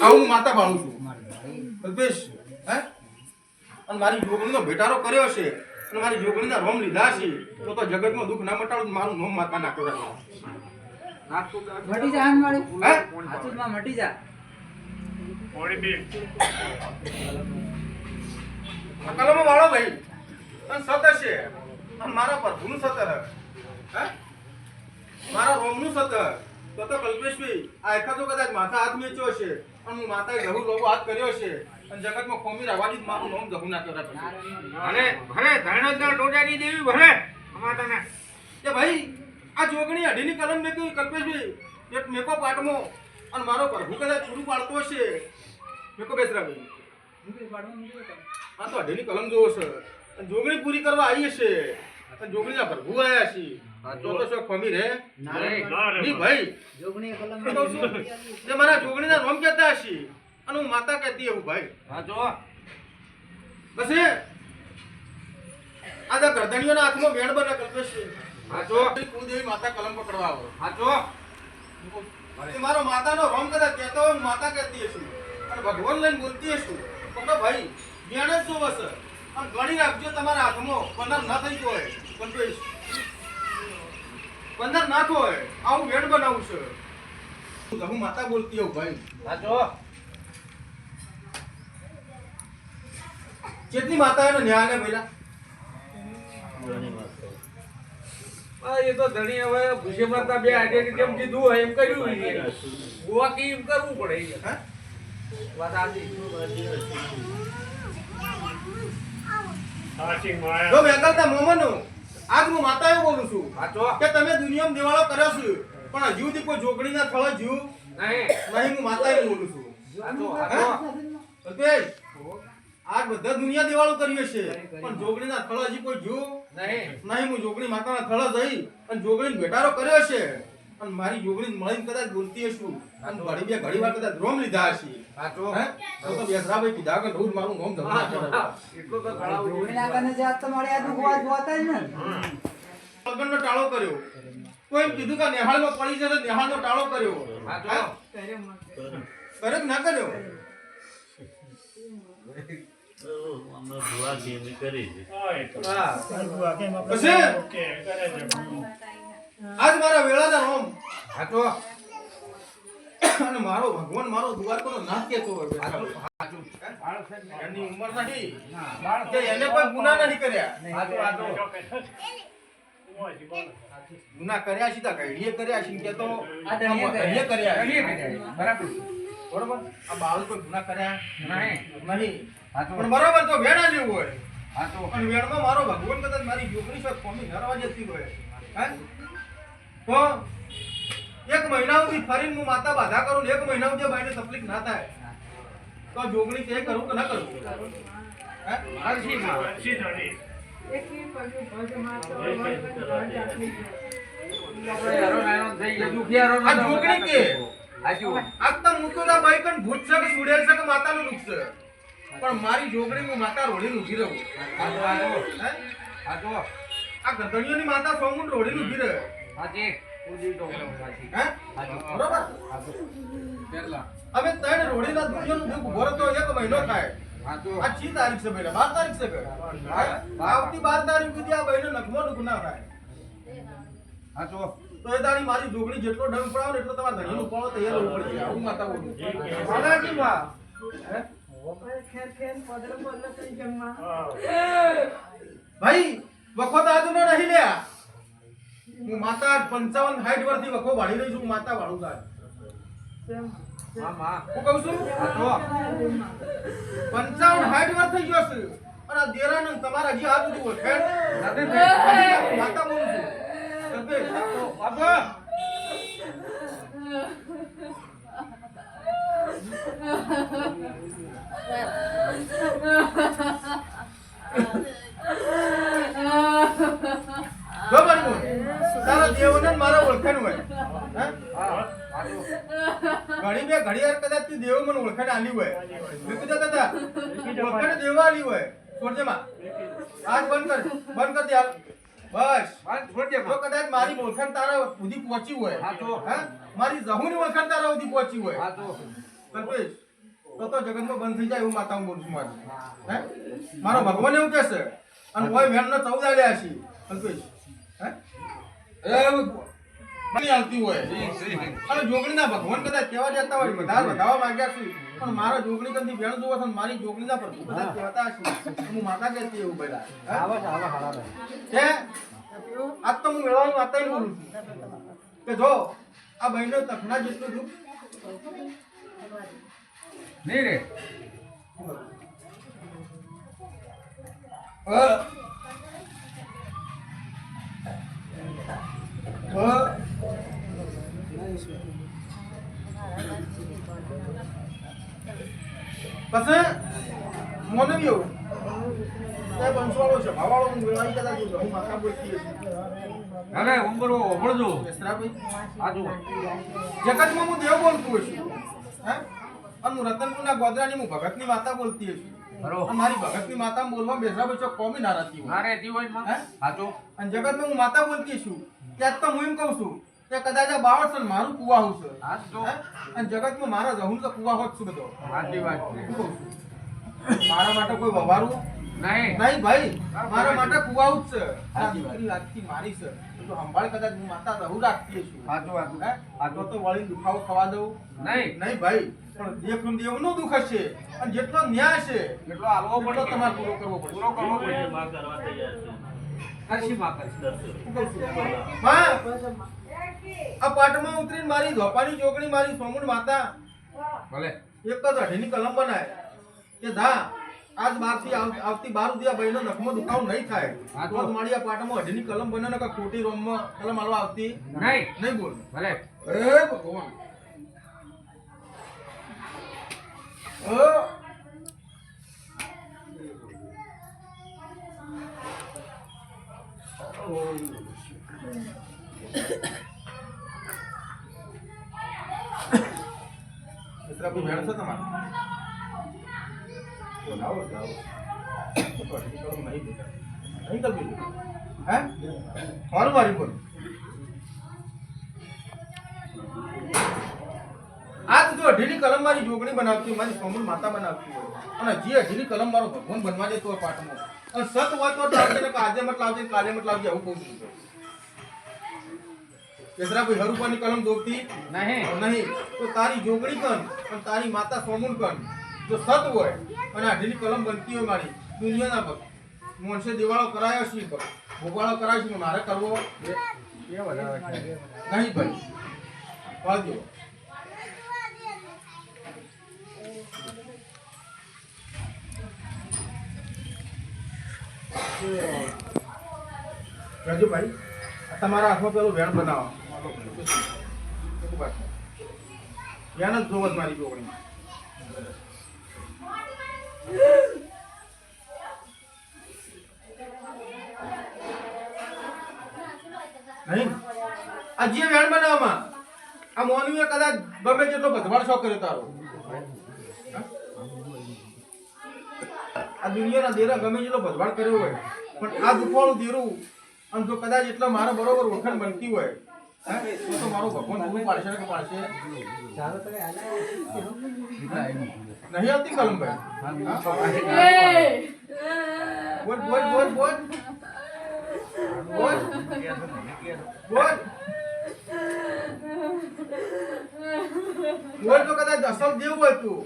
હું માતા પાડું છું. કલ્પેશ હે? અને મારી જોગણીનો ભેટારો કર્યો છે અને મારી જોગણીના રોમ લીધા છે તો તો જગતમાં દુઃખ ના મટાડું તો મારું નોમ માતા ના કરાય મટી જા મારે હે? હાથુમાં મટી જા. આ કલમો વાળો ભાઈ અને સત છે. અને મારા પ્રભુનું સત હે. હે? મારા રોમનું સત. તો તો કલ્પેશભાઈ આ એકાદો કદાચ માથા હાથ મેચ્યો છે અને હું માતાએ જરૂર લોબો હાથ કર્યો છે. અને જગતમાં કોમી રાવાજી જ મારું નામ જહુ ના કરાય પછી. ભલે ભલે ધરણોજર ટોટાની દેવી ભલે. માતાને કે ભાઈ આ જોગણી અઢીની કલમ મેં કહ્યું કલ્પેશભાઈ. એક મેકો પાટમો. અને મારો પ્રભુ કદાચ પૂરું પાડતો હશે. મેકો બેસરાભાઈ. આ તો અઢીની કલમ જોવો છે. અને જોગણી પૂરી કરવા આવી હશે. અને જોગણીના પ્રભુ આયા છે. તો તો શું ખમી રે. નહીં ભાઈ. જોગણી મારા જોગણી જોગણીના રોમ કેતા હશે. અને હું માતા કહેતી એવું ભાઈ. હા જો. બસ એ આ તો ગરદણીઓના હાથમાં વેણ બને કલ્પેશભાઈ હા જો. કુળદેવી માતા કલમ પકડવા આવો. હા જો. એ મારો માતાનો રોમ કદાચ કહેતો હોય માતા કહેતી હશું. અને ભગવાન લઈને બોલતી હશું. તો ભાઈ જ્ઞાન જ જોવે છે અને ગણી રાખજો તમારા હાથમાં પંદર ન થઈ ગયો હોય. પંદર ના હોય. આવું વેડ બનાવું છે. હું માતા બોલતી હોઉં ભાઈ. હા કેટલી માતા એનો ન્યાય ને પેલા એ તો ધણી હવે ભૂસે માતા બે આજે જેમ કીધું હોય એમ કર્યું ગોવા કે એમ કરવું પડે હા? વાત સાચી. જો વેંગલતા મોમનો. આજ હું માતા એવું બોલું છું કે તમે દુનિયામાં દિવાળો કર્યો છે પણ હજુ સુધી કોઈ જોગણીના થળે જીવ નહીં. નહીં હું માતા એવું બોલું છું. હા? જો હા હે? જો કલ્પેશ, આ બધા દુનિયા દિવાળો કરીએ છે પણ જોગણીના થળ હજી કોઈ જીવ નહીં. નહીં હું જોગણી માતાના થળ જઈ અને જોગણી ભેટારો કર્યો છે. અને મારી જોગણી મળીને કદાચ બોલતી હશું અને ઘડી બે ઘડી વાર કદાચ રોમ લીધા હશે. હા હે? તો તો બેસરાભાઈ કીધા કે રોજ મારું નામ ધમા હા. એટલું તો કરાવવું જોગણી ના કને જાત તો મારી આ દુખવા જોતા જ ને લગ્નનો ટાળો કર્યો. કોઈ કીધું કે નેહાળમાં પડી જશે નેહાળનો ટાળો કર્યો. હા જો હે? કર્યો કે ના કર્યો? અમે ભુવા કેમી કરી છે હા. પછી? આજ મારા વેળાના રોમ. અને મારો ભગવાન મારો દ્વારકાનો નાથ કેતો હોય એની ઉંમર નથી કે એને કોઈ ગુના નથી કર્યા. ગુના કર્યા છે ઘડીએ કર્યા છે કે તો આ ધણીએ કર્યા. ઘડીએ કર્યા. બરાબર. બરોબર? આ બાળ કોઈ ગુના કર્યા? નહીં. પણ બરાબર તો વેણા જેવું હોય. હા તો અને મારો ભગવાન કદાચ મારી જોગણી સાથે કોમી નરવા જતી હોય. હે? તો એક મહિના સુધી ફરીને હું માતા બાધા કરું એક મહિના સુધી બાઈને તકલીફ ના થાય. તો જોગણી તે કરું કે ના કરું? પણ મારી જોગણી હું માતા રોડી ઊભી રહું. આ ગધણીઓની માતા સોમુંડ રોડી ઊભી રહે. તો. અમે ત્રણ રોડીના દુનિયાનું દુઃખ ઊભો રહેતો એક મહિનો થાય. આ ચી તારીખ છે પહેલા બાર તારીખ છે પહેલા આવતી બાર તારીખ સુધી આ બહેનો નગમો દુઃખ ના થાય. હા જો. તો એ તારી મારી જોગણી જેટલો ડંગ પડાવો ને એટલો તમારે ધણીનું પાડો તૈયાર હોવું પડશે આવું માતા બોલું માતાજી માં ભાઈ વખત તો આજનો નહીં લ્યા. હું માતા પંચાવન સાઠ વર્ષથી વખો વાળી રહી છું હું માતા વાળું તાર હા, માં. હું કહું છું. પંચાવન સાઠ વર્ષ થઈ ગયો છે. અને આ દેરાનંદ તમારા જે આ બધું ઓળખેણ માતા બોલું છું. બાબા આપો. જો મારી બોલ. તારા દેવને ને મારા ઓળખાણ હોય હે? હા, હા જો. ઘડી બે ઘડી વાર કદાચ તું દેવો મને ઓળખાણ આલી હોય. મૂકી જતા હતા ઓળખાણ દેવા આલી હોય. છોડજે માં. આજ બંધ કર બંધ કર દે હાલ. બસ. હા, છોડજે, જો કદાચ મારી ઓળખાણ તારા સુધી પહોંચી હોય. હા, તો. હે? મારી જહુની ઓળખાણ તારા સુધી પહોંચી હોય. હા તો. કલ્પેશ તો તો જગતમાં બંધ થઈ જાય એવું માતા હું બોલું છું મારું. હે? મારો ભગવાન એવું કહે અને કોઈ વેણનો ચૌદ આડ્યા છે કલ્પેશ હે? બની આવતી હોય. અને જોગણીના ભગવાન કદાચ કેવા જતા હોય બધા વધારવા માંગ્યા છું. પણ મારા જોગણી કંથી ભેણ જોવા છે મારી જોગણીના પર બધા કહેતા હશે. હું માતા કહેતી એવું બધા હે? આવો હારા કે આજ તો હું મેળવાનું વાત બોલું છું. કે જો આ બહેનો તખના જેટલું દુઃખ. નહીં રે. પછી મોને બી એવું. હવે ઉંબરો ઓભળજો જગતમાં હું દેવ બોલતું હશું હે? અને હું રતનપુરના ગોધરાની હું ભગતની માતા બોલતી હશું મારી ભગતની માતા બોલવા બેસરાભાઈ ચોક કોમી ના રહેતી હોય હે? અને જગતમાં હું માતા બોલતી છું. ત્યાં તો હું એમ કહું છું કે કદાચ આ બાવળ છે ને મારું કુવા હું છે. અને જગતમાં મારા રહું તો કુવા હોત છું બધો. સાચી વાત છે? મારા માટે કોઈ વવારું? નહીં. નહીં ભાઈ. મારા માટે કુવા જ છે. આ દીકરી લાગતી મારી છે. તો સંભાળ કદાચ હું માતા રહું રાખતી છું સાચું આ તો તો વળી દુખાવો ખવા દઉં. નહીં. નહીં ભાઈ. પણ દેખનું દેવનું દુઃખ હશે. અને જેટલો ન્યાય છે એટલો એટલો પડે તમારે પૂરો કરવો પડશે. પૂરો કરવો પડે કરવા તૈયાર છે. કરશી માં આ પાટમાં ઉતરીને મારી ધોપાની ચોકડી મારી સોમુંડ માતા. ભલે. એક જ અઢીની કલમ બનાય. કે ધા આજ બારથી આવતી બાર સુધી આ ભાઈનો નખમો દુખાવો નહીં થાય. હા, તો મારી આ પાટમાં અઢીની કલમ બને ને ખોટી રોમમાં કલમ હાલવા આવતી. નહીં. નહીં બોલ. ભલે. એ ભગવાન. Oh, કોઈ ભેણ છે તમારે? તો લાવો લાવો. આજ જો અઢીની કલમ મારી જોગણી બનાવતી મારી સોમલ માતા બનાવતી હોય. અને જે અઢીની કલમ મારો ભગવાન બનવા જતો હોય પાઠમાં. અને સત હોય તો આજે મત લાવજે, કાલે મત લાવજે, આવું કહું છું. કેસરાભાઈ હરુપાની કલમ દોરતી નહીં. નહીં. તો તારી જોગણી કન અને તારી માતા સોમુન કન જો સત હોય અને આઢીની કલમ બનતી હોય મારી દુનિયાના ભક્ત. મોનસે દિવાળો કરાયો છે ભક્ત ભોગવાળો કરાયો છે મારે કરવો નહીં ભાઈ. વાળજો રાજુભાઈ તમારા હાથમાં પેલું વેણ બનાવો. વેણ જ મારી જોગણી નહીં? આ જે વેણ બનાવવામાં, આ મોનવીએ કદાચ ગમે જેટલો ભજવાડ શોખ કર્યો તારો. આ દુનિયાના દેરા ગમે જેટલો ભજવાડ કર્યો હોય, પણ આ દુખવાળું દેરું અને જો કદાચ એટલા મારા બરોબર વખાણ બનતી હોય તો તો મારો ભગવાન પૂરું પાડશે કે પાડશે? ચાલો તો નહીં આવતી કલમભાઈ. બોલ બોલ બોલ બોલ. બોલ. બોલ. બોલ તો કદાચ અસલ જેવું હોય તું.